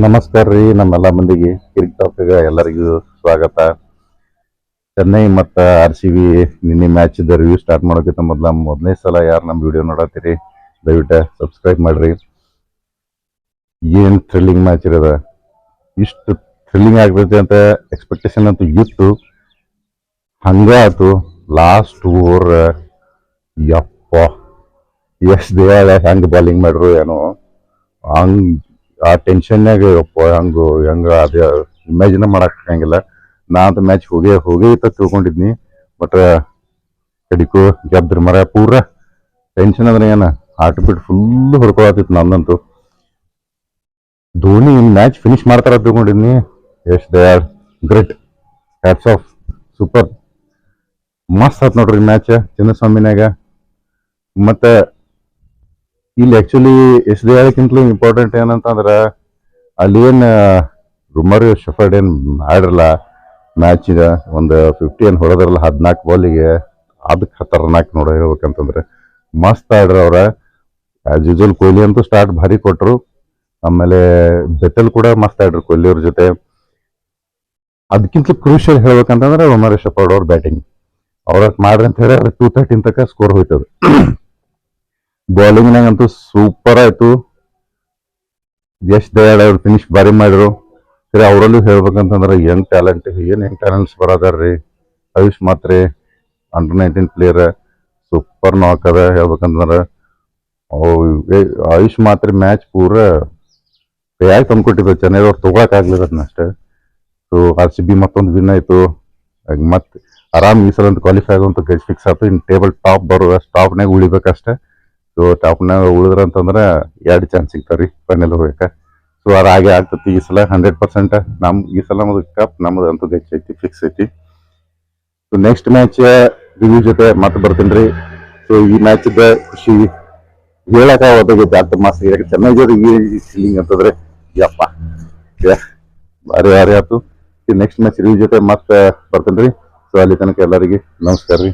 ನಮಸ್ಕಾರ ರೀ ನಮ್ಮೆಲ್ಲ ಮಂದಿಗೆ. ಕ್ರಿಕೆಟ್ ಟಾಪಿಗೆ ಎಲ್ಲರಿಗೂ ಸ್ವಾಗತ. ಚೆನ್ನೈ ಮತ್ತು ಆರ್ ಸಿ ಬಿ ನಿನ್ನೆ ಮ್ಯಾಚ್ ರಿವ್ಯೂ ಸ್ಟಾರ್ಟ್ ಮಾಡೋಕ್ಕಿಂತ ಮೊದಲ ಮೊದಲನೇ ಸಲ ಯಾರು ನಮ್ಮ ವಿಡಿಯೋ ನೋಡತ್ತೀರಿ ದಯವಿಟ್ಟು ಸಬ್ಸ್ಕ್ರೈಬ್ ಮಾಡಿರಿ. ಏನು ಥ್ರಿಲ್ಲಿಂಗ್ ಮ್ಯಾಚ್ ಇರೋದ ಇಷ್ಟು ಥ್ರಿಲ್ಲಿಂಗ್ ಆಗ್ತೈತೆ ಅಂತ ಎಕ್ಸ್ಪೆಕ್ಟೇಷನ್ ಅಂತೂ ಇತ್ತು. ಹಂಗೆ ಆಯಿತು ಲಾಸ್ಟ್ ಓವರ್ ಯಪ್ಪ, ಎಷ್ಟು ದೇವಾಲಯ ಹೆಂಗೆ ಬಾಲಿಂಗ್ ಮಾಡ್ರು ಏನೋ. ಹಂಗ್ ಆ ಟೆನ್ಷನ್ನಾಗ ಯಪ್ಪ, ಹಂಗ, ಹೆಂಗ ಅದೇ ಇಮ್ಯಾಜಿನ ಮಾಡಕ್ ಆಗಂಗಿಲ್ಲ ನಾ ಅಂತ ಮ್ಯಾಚ್ ಹೋಗಿ ಹೋಗಿ ಇತ್ತ ತಿಳ್ಕೊಂಡಿದ್ನಿ. ಬಟ್ ಕಡಿಕು ಗೆದ್ರ ಮರ ಪೂರ. ಟೆನ್ಷನ್ ಅಂದ್ರೆ ಏನ? ಹಾರ್ಟ್ ಬೀಟ್ ಫುಲ್ ಹೊಡ್ಕೊಳತಿತ್ತು ನಂದಂತೂ ಧೋನಿ ಮ್ಯಾಚ್ ಫಿನಿಶ್ ಮಾಡ್ತಾರ ತಿಳ್ಕೊಂಡಿದ್ನಿ. Yes they are great hats off super ಮಸ್ತ್ ಆತ್ ನೋಡ್ರಿ ಮ್ಯಾಚ್ ಚಿನ್ನಸ್ವಾಮಿನಾಗ ಮತ್ತೆ ಇಲ್ಲಿ ಆಕ್ಚುಲಿ ಎಸ್ ಡಿ ಆರ್ಕ್ಕಿಂತಲೂ ಇಂಪಾರ್ಟೆಂಟ್ ಏನಂತಂದ್ರೆ ಅಲ್ಲಿ ಏನು ರುಮರ್ ಶಫರ್ಡ್ ಏನು ಮ್ಯಾಚ್ ಈಗ ಒಂದು ಫಿಫ್ಟಿ ಏನ್ ಹೊಡೆದ್ರಲ್ಲ ಹದಿನಾಲ್ಕು ಬಾಲಿಗೆ ಅದು ಖತರ್ನಾಕ್ ನೋಡ ಹೇಳ್ಬೇಕಂತಂದ್ರೆ ಮಸ್ತ್ ಆಡ್ರ ಅವ್ರ. ಆಸ್ ಯೂಶುವಲ್ ಕೊಹ್ಲಿ ಅಂತೂ ಸ್ಟಾರ್ಟ್ ಭಾರಿ ಕೊಟ್ಟರು ಆಮೇಲೆ ಬೆಟಲ್ ಕೂಡ ಮಸ್ತ್ ಆಡ್ರು ಕೊಹ್ಲಿ ಅವ್ರ ಜೊತೆ. ಅದಕ್ಕಿಂತ ಕ್ರೂಷಿಯಲ್ ಹೇಳ್ಬೇಕಂತಂದ್ರೆ ರುಮರ್ ಶಫರ್ಡ್ ಅವ್ರ ಬ್ಯಾಟಿಂಗ್ ಅವ್ರ ಮಾಡ್ರಿ ಅಂತ ಹೇಳಿ ಟೂ ತರ್ಟಿನ್ ತನಕ ಸ್ಕೋರ್ ಹೋಯ್ತದ. ಬೌಲಿಂಗ್ನಾಗ ಅಂತೂ ಸೂಪರ್ ಆಯ್ತು. ಎಷ್ಟ್ ದಯಾಳ್ ಅವ್ರು ಫಿನಿಶ್ ಬಾರಿ ಮಾಡಿದ್ರು. ಸರಿ, ಅವರಲ್ಲೂ ಹೇಳ್ಬೇಕಂತಂದ್ರೆ ಯಂಗ್ ಟ್ಯಾಲೆಂಟ್ ಏನ್ ಯಂಗ್ ಟ್ಯಾಲೆಂಟ್ಸ್ ಬರೋದಾರ್ರಿ? Ayush Mhatre under nineteen player super ನಾಕ್ ಅದ ಹೇಳ್ಬೇಕಂತಂದ್ರೆ. ಆಯುಷ್ ಮಾತ್ರೆ ಮ್ಯಾಚ್ ಪೂರ ಯಾಕೆ ತಂದ್ಕೊಟ್ಟಿದ್ರು ಚೆನ್ನೈ ಅವ್ರು ತಗೊಳಕ್ ಆಗ್ಲಿಲ್ಲ ಅದನ್ನ ಅಷ್ಟೇ. ಸೊ ಆರ್ ಸಿ ಬಿ ಮತ್ತೊಂದು ವಿನ್ ಆಯ್ತು. ಮತ್ತೆ ಆರಾಮ್ ಈ ಸಲ ಕ್ವಾಲಿಫೈ ಆಗುವಂತ ಗೇಟ್ ಫಿಕ್ಸ್ ಆಯ್ತು ಇನ್ ಟೇಬಲ್ ಟಾಪ್ ಬರುವ ಟಾಪ್ನಾಗ ಉಳಿಬೇಕಷ್ಟೇ. ಸೊ ಟಾಪ್ನಾಗ ಉಳಿದ್ರ ಅಂತಂದ್ರೆ ಎರಡು ಚಾನ್ಸ್ ಸಿಗ್ತಾವ್ರಿ ಫೈನಲ್ ಹೋಗಕ್ಕೆ ಸೊ ಅದು ಹಾಗೆ ಆಗ್ತತಿ ಈ ಸಲ ಹಂಡ್ರೆಡ್ ಪರ್ಸೆಂಟ್ ನಮ್, ಈ ಸಲ ನಮ್ದು ಕಪ್ ನಮ್ದು ಅಂತೂ ಹೆಚ್ಚೈತಿ ಫಿಕ್ಸ್ ಐತಿ. ಸೊ ನೆಕ್ಸ್ಟ್ ಮ್ಯಾಚ್ ರಿವ್ಯೂ ಜೊತೆ ಮತ್ತೆ ಬರ್ತೀನಿ ರೀ ಸೊ ಈ ಮ್ಯಾಚ್ ಖುಷಿ ಹೇಳಕ ಹೋದಾಗೈತಿ ಅರ್ಧ ಮಾಸ ಯಾಕೆ ಜೋಡಿ ಈ ಫೀಲಿಂಗ್ ಅಂತಂದ್ರೆ, ಯಪ್ಪ. ಭಾರಿ ಭಾರಿ ಆಯ್ತು ನೆಕ್ಸ್ಟ್ ಮ್ಯಾಚ್ ರಿವ್ಯೂ ಜೊತೆ ಮತ್ತೆ ಬರ್ತೀನಿ ರೀ ಸೊ ಅಲ್ಲಿ ತನಕ ಎಲ್ಲರಿಗೆ ನಮಸ್ಕಾರ ರೀ.